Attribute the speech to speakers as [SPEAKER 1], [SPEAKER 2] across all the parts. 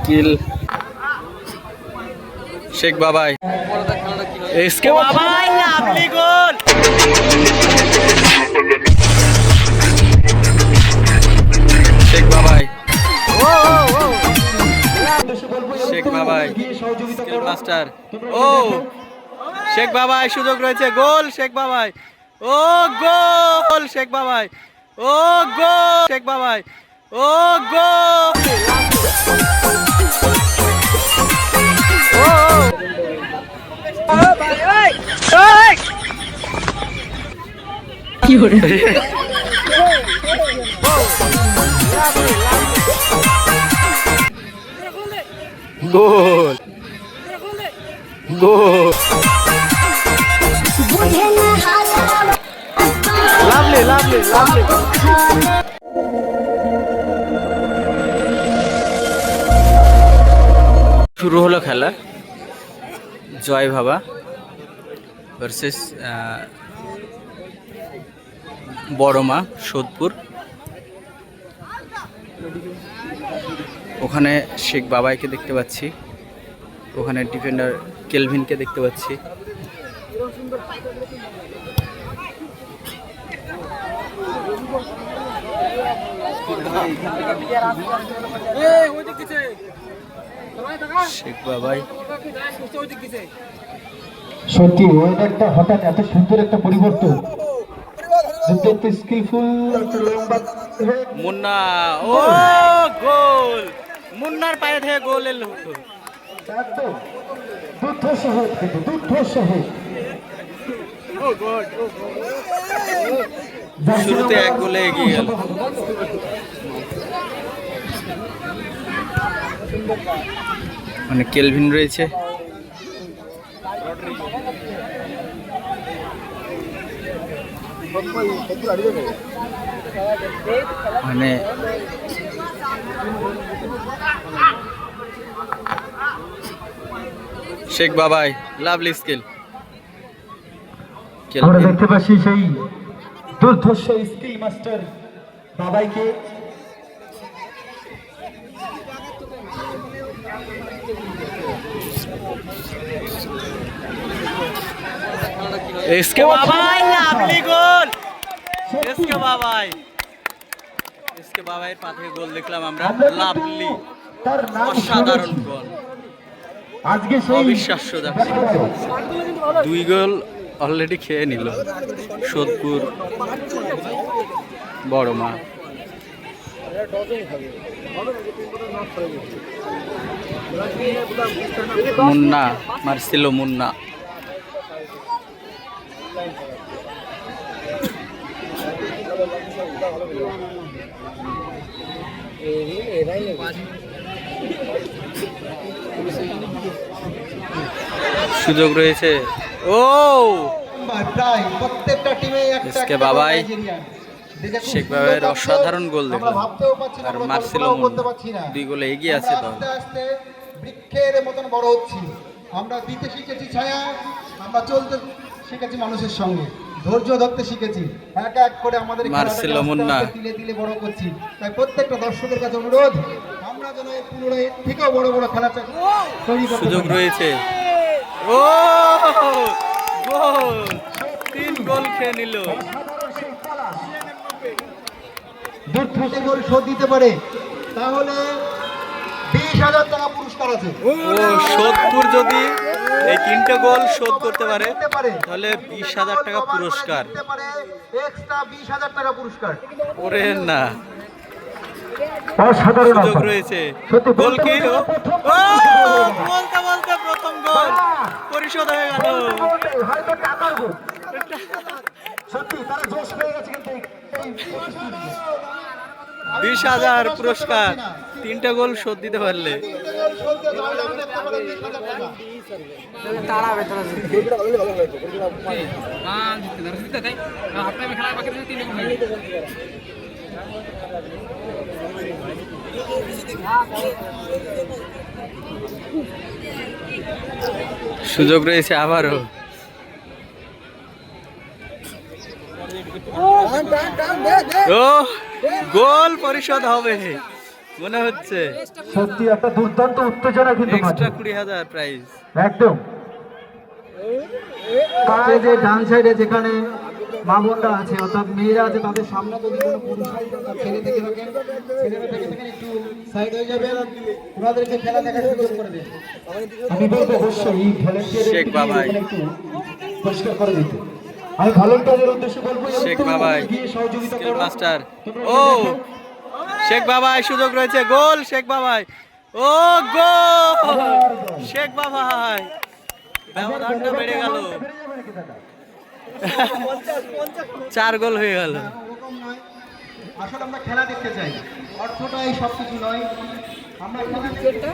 [SPEAKER 1] Skill Sheikh বাবাই। SK Babai lovely গোল। শেখ বাবাই। শেখ বাবাই। Master. ও। শেখ বাবাই সুযোগ রয়েছে। গোল শেখ বাবাই। ও গোল শেখ বাবাই। ও গোল শেখ বাবাই। ও goal. Goal. Goal lovely lovely lovely শুরু হলো খেলা। জয় ভাবা ভার্সেস বড়মা, সোদপুর। ওখানে শেখ বাবাইকে দেখতে পাচ্ছি। ওখানে ডিফেন্ডার কেলভিনকে দেখতে পাচ্ছি। শেখ বাবাই।
[SPEAKER 2] সত্যি ওয়েদারটা হঠাৎ এত সুন্দর একটা পরিবর্তন। দেখতে স্কিলফুল একটা লম্বা
[SPEAKER 1] মুন্না ও গোল। মুন্নার পায়ে থেকে গোল এলো। শুরুতে এক গোলে এগিয়ে গেল। মানে কেলভিন রয়েছে। মানে শেখ বাবাই লাভলি স্কিল
[SPEAKER 2] আমরা দেখতে পাচ্ছি সেই দুর্ধর্ষ skill master বাবাইকে।
[SPEAKER 1] SK Babai. Lovely goal. SK Babai. SK বাবাইয়ের পা থেকে গোল দেখলাম আমরা। লাভলি।
[SPEAKER 2] তার নাম
[SPEAKER 1] অসাধারণ গোল।
[SPEAKER 2] আজকে সেই
[SPEAKER 1] অবিশ্বাস্য যাচ্ছে। দুই গোল অলরেডি খেয়ে নিল। সোদপুর বড় মা মুন্না মারছিল মুন্না। সুযোগ রয়েছে। ও! বাবাই, শেখ বাবাইয়ের অসাধারণ গোল দেখলাম। আর মার্সেলো দুই গোলে এগিয়ে আছে দল।
[SPEAKER 2] বৃক্ষের মতন বড় হচ্ছি। আমরা দিতে শিখেছি ছায়া আমরা চলতে শিখেছি মানুষের সঙ্গে। ধৈর্য ধরতে শিখেছি। এক এক করে আমাদের তিলে তিলে বড় করছি। তাই প্রত্যেকটা দর্শকের কাছে অনুরোধ আমরা যেন পুনরায় থেকেও বড় বড় খেলা তৈরি
[SPEAKER 1] সুযোগ রয়েছে। ও! গোল! তিন গোল খেয়ে নিল।
[SPEAKER 2] দূর থেকে গোল শোধ দিতে পারে। তাহলে বিশ হাজার টাকা পুরস্কার আছে।
[SPEAKER 1] ও সোদপুর যদি তিনটে গোল শোধ করতে পারে। তাহলে বিশ হাজার টাকা পুরস্কার। ওরে না। সুযোগ রয়েছে। গোল কি?
[SPEAKER 2] বলতে
[SPEAKER 1] বলতে বলতে প্রথম গোল। পরিশোধ হয়ে গেল।
[SPEAKER 2] হয়তো টাকার গোল। সত্যি তারা জোশ পেয়ে গেছে কিন্তু এই- এই পরিস্থিতিতে। আমি
[SPEAKER 1] বিশ হাজার পুরস্কার তিনটা গোল শোধ দিতে পারলে
[SPEAKER 2] সত্যি তাহলে আমাদের টাকাটা 20,000 টাকা।
[SPEAKER 1] সুযোগ রয়েছে আবারও ও গোল পরিশোধ হবে। মনে হচ্ছে।
[SPEAKER 2] সত্যি একটা দুর্দান্ত উত্তেজনা কিন্তু
[SPEAKER 1] এক্সট্রা কুড়ি হাজার প্রাইস
[SPEAKER 2] একদম। পায়ে যে ডান সাইডে যেখানে মা বোনরা আছে অর্থাৎ মেয়েরা আছে তাদের সামনে যদি কোনো পুরুষালি অর্থাৎ ছেলে থেকে থাকেন ছেলেরা থেকে থাকেন একটু সাইড হয়ে যাবেন ওনাদেরকে খেলা দেখার সুযোগ করে দিন আমি বলব অবশ্যই এই ভলেন্টিয়ারের
[SPEAKER 1] শেখ বাবাই।
[SPEAKER 2] একটু পরিষ্কার করে দিতে। আমি ভলেন্টিয়ারের উদ্দেশ্যে বলব
[SPEAKER 1] শেখ বাবাই স্কিল মাস্টার ও শেখ বাবাই সুযোগ রয়েছে। গোল শেখ বাবাই। ও গোল! শেখ বাবাই। ব্যবধানটা বেড়ে গেল। চার গোল হয়ে গেল।
[SPEAKER 2] আসলে আমরা খেলা দেখতে চাই। অর্থটাই সব কিছু নয়। আমরা খেলা দেখতে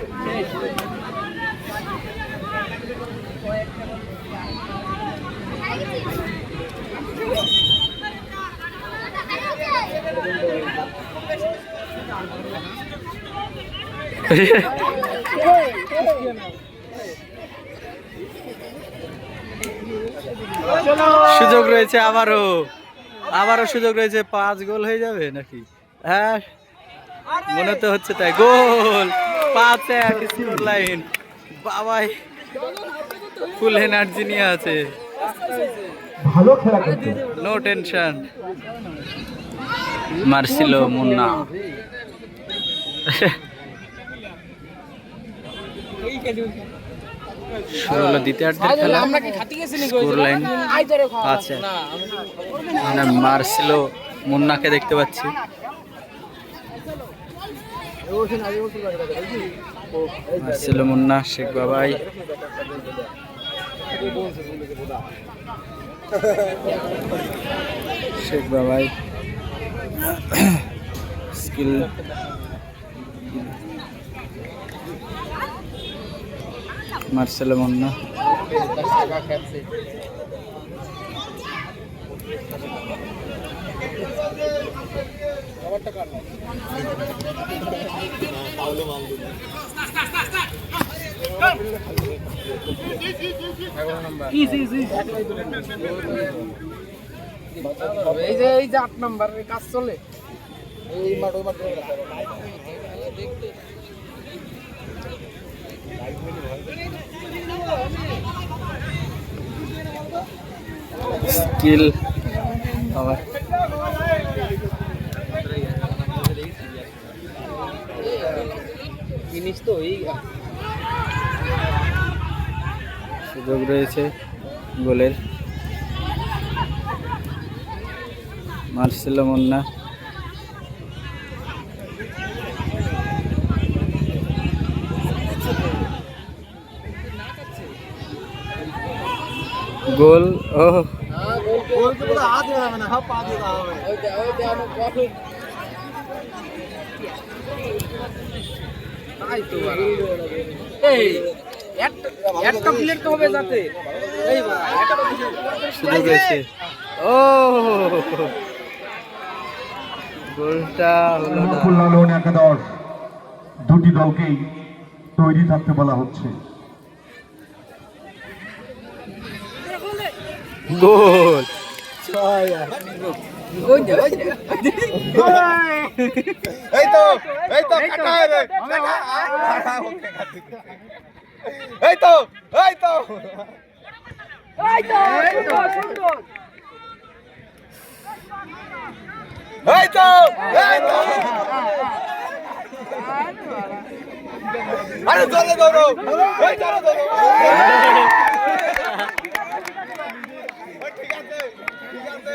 [SPEAKER 1] সুযোগ রয়েছে আবারও। আবারও সুযোগ রয়েছে, পাঁচ গোল হয়ে যাবে নাকি? হ্যাঁ মনে তো হচ্ছে তাই। গোল! পাঁচ এক স্কোর লাইন বাবাই, ফুল এনার্জি নিয়ে আছে।
[SPEAKER 2] ভালো খেলা করতে
[SPEAKER 1] নো টেনশন মারছিল মুন্না। শুরু হলো দ্বিতীয়ার্ধের খেলা। স্কোর লাইন আছে। মানে মারছিল মুন্নাকে দেখতে পাচ্ছি। মুন্না শেখ বাবাই। শেখ বাবাই। স্কিল। মার্সেলো মুন্না।
[SPEAKER 3] এই যে এই যে আট নাম্বার কাজ চলে। এই মাঠ ওই মাঠ।
[SPEAKER 1] স্কিল আবার।
[SPEAKER 3] জিনিস তো এই
[SPEAKER 1] সুযোগ রয়েছে গোলের। মার্সেলো মুন্না। গোল ও।
[SPEAKER 3] এই। একটা একটা প্লেট তো হবে যাতে। এই বাড়া, একটা plate-
[SPEAKER 1] সুযোগ রয়েছে ও। গোলটা হলো না।
[SPEAKER 2] লালন একাদশ। দুটি দলকেই তৈরি থাকতে বলা হচ্ছে।
[SPEAKER 1] গোল।
[SPEAKER 2] এই তো এই তো কাটা রে। এই তো এই তো। এই তো এই তো। আরে জোরে ধরো এই জোরে ধরো। ঠিক আছে। ঠিক আছে।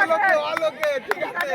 [SPEAKER 2] আলোকে আলোকে ঠিক আছে।